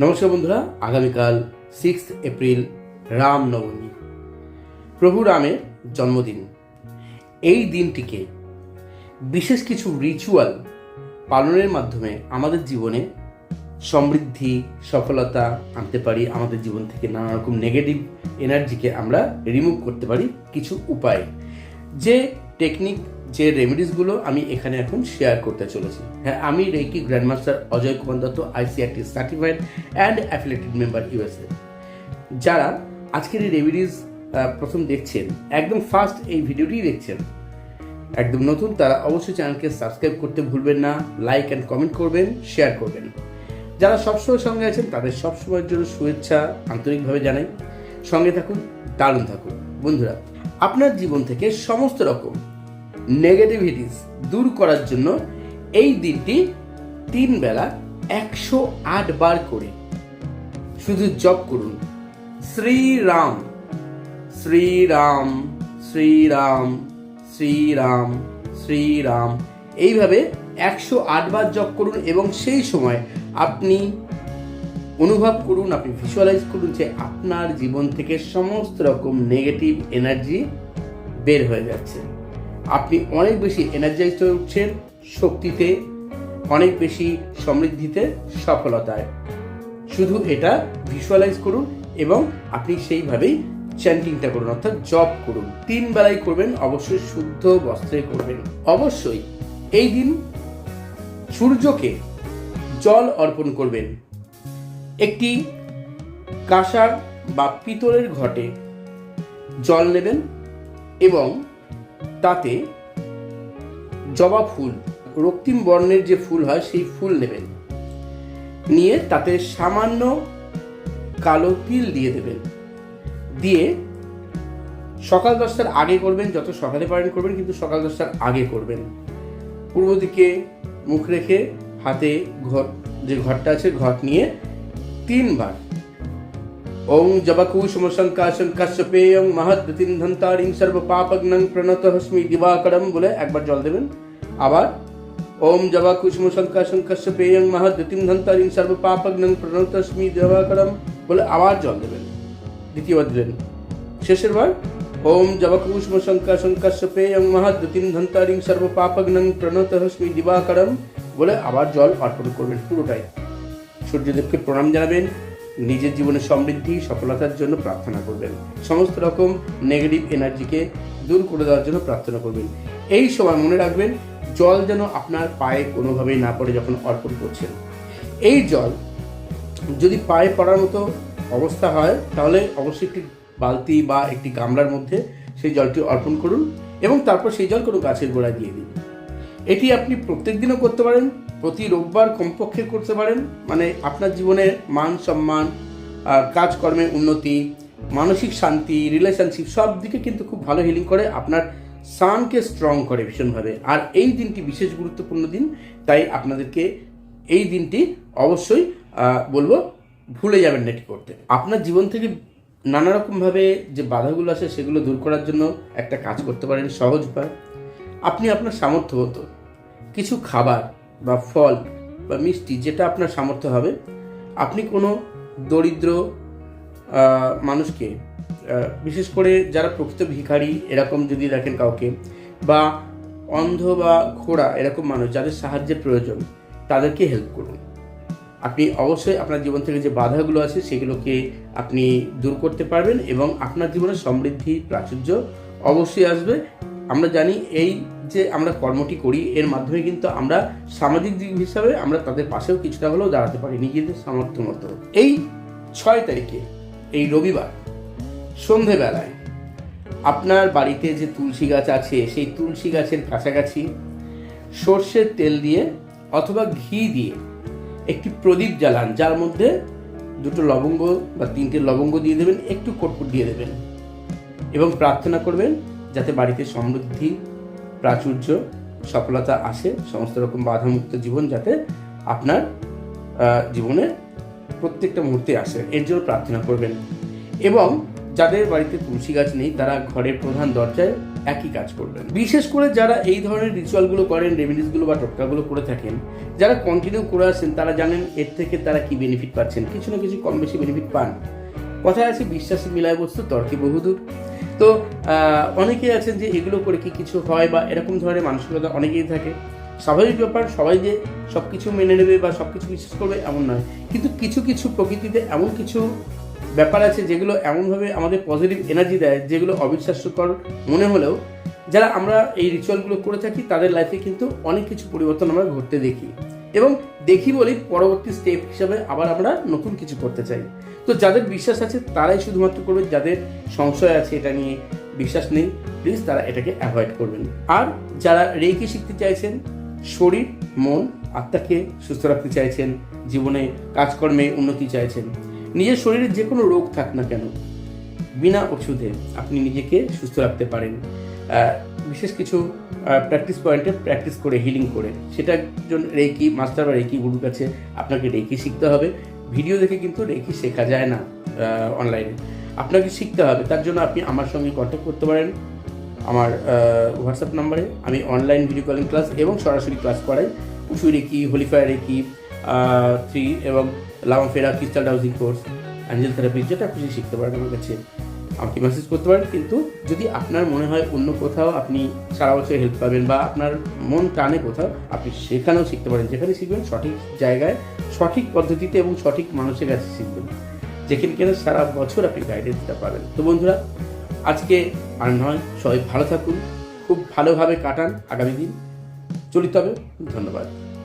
নমস্কার বন্ধুরা, আগামীকাল সিক্স এপ্রিল রাম নবমী প্রভু রামের জন্মদিন। এই দিনটিকে বিশেষ কিছু রিচুয়াল পালনের মাধ্যমে আমাদের জীবনে সমৃদ্ধি, সফলতা আনতে পারি, আমাদের জীবন থেকে নানা রকম নেগেটিভ এনার্জিকে আমরা রিমুভ করতে পারি কিছু উপায়। যে টেকনিক যে রেমেডিসগুলো আমি এখানে এখন শেয়ার করতে চলেছি। হ্যাঁ আমি reiki grandmaster Ajay Kumar Dutta ICRT certified and affiliated member USA যারা আজকের এই রেমেডিস প্রথম দেখছেন, একদম ফার্স্ট এই ভিডিওটি দেখছেন, একদম নতুন, তারা অবশ্যই চ্যানেলকে সাবস্ক্রাইব করতে ভুলবেন না লাইক অ্যান্ড কমেন্ট করবেন শেয়ার করবেন। যারা সবসময় সঙ্গে আছেন, তাদের সবসময়ের জন্য শুভেচ্ছা আন্তরিকভাবে জানাই। সঙ্গে থাকুন, দারুণ থাকুন। বন্ধুরা, আপনার জীবন থেকে সমস্ত রকম নেগেটিভিটিস দূর করার জন্য এই দিনটি তিন বেলা একশো আট বার করে। শুধু জপ করুন। শ্রীরাম শ্রীরাম শ্রীরাম শ্রীরাম শ্রীরাম। এইভাবে একশো বার জপ করুন এবং সেই সময় আপনি অনুভব করুন, আপনি ভিজুয়ালাইজ করুন যে আপনার জীবন থেকে সমস্ত রকম নেগেটিভ এনার্জি বের হয়ে যাচ্ছে। আপনি অনেক বেশি এনার্জাইজ হয়ে উঠছেন শক্তিতে, অনেক বেশি সমৃদ্ধিতে, সফলতায়। শুধু এটা ভিজুয়ালাইজ করুন এবং আপনি সেইভাবেই চ্যান্টিংটা করুন, অর্থাৎ জব করুন। তিন বেলায় করবেন, অবশ্যই শুদ্ধ বস্ত্রে করবেন। অবশ্যই এই দিন সূর্যকে জল অর্পণ করবেন। একটি কাঁসার বা পিতলের ঘটে জল নেবেন এবং তাতে জবা ফুল, রক্তিম বর্ণের যে ফুল হয় সেই ফুল নেবেন। নিয়ে তাতে সামান্য কালো তিল দিয়ে দেবেন। দিয়ে সকাল দশটার আগে করবেন, যত সকালে পারেন করবেন, কিন্তু সকাল দশটার আগে করবেন। পূর্ব দিকে মুখ রেখে হাতে ঘট যে ঘরটা আছে ঘট নিয়ে তিনবার ওং জবাকুসুম শঙ্কাশং কাশ্যপেয়ং মহদ্যতিন ধন্তারিং সর্ব পাপগ্নং প্রণত হস্মি দিবাকরম বলে একবার জল দেবেন। আবার ওম জবাকুসুম শঙ্কাশং কাশ্যপেয়ং মহদ্যতিন ধন্তারিং সর্ব পাপগ্নং প্রণত হস্মি দিবাকরম বলে আবার জল দেবেন। দ্বিতীয়বার দিলেন। শেষের বার ওম জবকুসুম শঙ্কা শঙ্কাশ্যপেয়ং মহদ্যতিন ধন্তারিং সর্ব পাপগ্নং প্রণত হস্মি দিবাকরম বলে আবার জল অর্পণ করবেন পুরোটাই। সূর্যদেবকে প্রণাম জানাবেন। নিজের জীবনে সমৃদ্ধি, সফলতার জন্য প্রার্থনা করবেন। সমস্ত রকম নেগেটিভ এনার্জিকে দূর করে দেওয়ার জন্য প্রার্থনা করবেন। এই সময় মনে রাখবেন, জল যেন আপনার পায়ে কোনোভাবেই না পড়ে যখন অর্পণ করছেন। এই জল যদি পায়ে পড়ার মতো অবস্থা হয়, তাহলে অবশ্যই একটি বালতি বা একটি গামলার মধ্যে সেই জলটি অর্পণ করুন এবং তারপর সেই জল কোনো গাছের গোড়ায় দিয়ে দিন। এটি আপনি প্রত্যেক দিনও করতে পারেন, প্রতি রোববার কমপক্ষে করতে পারেন। মানে আপনার জীবনে মান সম্মান কাজকর্মে উন্নতি, মানসিক শান্তি রিলেশনশিপ সব দিকে কিন্তু খুব ভালো হিলিং করে, আপনার সানকে স্ট্রং করে ভীষণভাবে। আর এই দিনটি বিশেষ গুরুত্বপূর্ণ দিন, তাই আপনাদেরকে এই দিনটি অবশ্যই বলব ভুলে যাবেন না এটি করতে। আপনার জীবন থেকে নানা রকমভাবে যে বাধাগুলো আসে সেগুলো দূর করার জন্য একটা কাজ করতে পারেন, সহজ উপায়। আপনি আপনার সামর্থ্য মতো কিছু খাবার বা ফল বা মিষ্টি যেটা আপনার সামর্থ্য হবে, আপনি কোনো দরিদ্র মানুষকে বিশেষ করে যারা প্রকৃত ভিখারি, এরকম যদি দেখেন কাউকে, বা অন্ধ বা খোড়া এরকম মানুষ যাদের সাহায্যের প্রয়োজন, তাদেরকে হেল্প করুন। আপনি অবশ্যই আপনার জীবন থেকে যে বাধাগুলো আছে, সেগুলোকে আপনি দূর করতে পারবেন এবং আপনার জীবনে সমৃদ্ধি, প্রাচুর্য অবশ্যই আসবে। আমরা জানি এই যে আমরা কর্মটি করি, এর মাধ্যমে কিন্তু আমরা সামাজিক দিক হিসাবে আমরা তাদের পাশেও কিছুটা হলেও দাঁড়াতে পারি, নিজেদের সামর্থ্য মতো। এই ছয় তারিখে, এই রবিবার, সন্ধেবেলায়, আপনার বাড়িতে যে তুলসী গাছ আছে, সেই তুলসী গাছের কাছাকাছি সর্ষের তেল দিয়ে অথবা ঘি দিয়ে একটি প্রদীপ জ্বালান, যার মধ্যে দুটো লবঙ্গ বা তিনটে লবঙ্গ দিয়ে দেবেন, একটু কর্পূর দিয়ে দেবেন এবং প্রার্থনা করবেন যাতে বাড়িতে সমৃদ্ধি প্রাচুর্য, সফলতা আসে, সমস্ত রকম বাধামুক্ত জীবন যাতে আপনার জীবনে প্রত্যেকটা মুহূর্তে আসে। এর জন্য প্রার্থনা করবেন। এবং যাদের বাড়িতে তুলসী গাছ নেই, তারা ঘরের প্রধান দরজায় একই কাজ করবেন। বিশেষ করে যারা এই ধরনের রিচুয়ালগুলো করেন রেমিডিসগুলো বা টোটকাগুলো করে থাকেন, যারা কন্টিনিউ করে আসেন, তারা জানেন এর থেকে তারা কি বেনিফিট পাচ্ছেন। কিছু না কিছু কম বেশি বেনিফিট পান। কথায় আছে, বিশ্বাসী মিলায় বস্তু, তর্কে বহুদূর। তো অনেকেই আছেন যে এগুলো করে কি কিছু হয় বা এরকম ধরনের মানসিকতা অনেকেই থাকে। স্বাভাবিক ব্যাপার, সবাই যে সব কিছু মেনে নেবে বা সব কিছু বিশ্বাস করবে এমন নয়। কিন্তু কিছু কিছু প্রকৃতিতে এমন কিছু ব্যাপার আছে যেগুলো এমনভাবে আমাদের পজিটিভ এনার্জি দেয়, যেগুলো অবিশ্বাস্যকর মনে হলেও যারা আমরা এই রিচুয়ালগুলো করে থাকি, তাদের লাইফে কিন্তু অনেক কিছু পরিবর্তন আমরা ঘটতে দেখি। এবং দেখি বলেই পরবর্তী স্টেপ হিসাবে আবার আমরা নতুন কিছু করতে চাই। তো যাদের বিশ্বাস আছে তারাই শুধুমাত্র করবে, যাদের সংশয় আছে এটা নিয়ে বিশ্বাস নেই প্লিজ তারা এটাকে অ্যাভয়েড করবেন। আর যারা রেখে শিখতে চাইছেন, শরীর, মন, আত্মাকে সুস্থ রাখতে চাইছেন, জীবনে কাজকর্মে উন্নতি চাইছেন, নিজের শরীরে যে কোনো রোগ থাক না কেন বিনা ওষুধে আপনি নিজেকে সুস্থ রাখতে পারেন। বিশেষ কিছু প্র্যাকটিস পয়েন্টে প্র্যাকটিস করে হিলিং করে। সেটার জন্য রেকি মাস্টার বা রেকি গুরুর কাছে আপনাকে রেকি শিখতে হবে। ভিডিও দেখে কিন্তু রেকি শেখা যায় না অনলাইনে আপনাকে শিখতে হবে। তার জন্য আপনি আমার সঙ্গে কন্ট্যাক্ট করতে পারেন। আমার হোয়াটসঅ্যাপ নাম্বারে আমি অনলাইন ভিডিও কলিং ক্লাস এবং সরাসরি ক্লাস করাই। উঁচু রেকি হোলিফায়ার রেকি থ্রি এবং Lama Fera crystal dowsing course angel therapy যেটা খুশি শিখতে পারেন আমার কাছে। আমাকে মেসেজ করতে পারেন, কিন্তু যদি আপনার মনে হয় অন্য কোথাও আপনি সারা বছর হেল্প পাবেন বা আপনার মন টানে কোথাও, আপনি সেখানেও শিখতে পারেন। যেখানে শিখবেন সঠিক জায়গায়, সঠিক পদ্ধতিতে এবং সঠিক মানুষের কাছে শিখবেন। যেখানে কিনা সারা বছর আপনি গাইডেন্স দিতে পারেন তো বন্ধুরা, আজকে আর নয়, সবাই ভালো থাকুন, খুব ভালোভাবে কাটান আগামী দিন। চলিত হবে। ধন্যবাদ।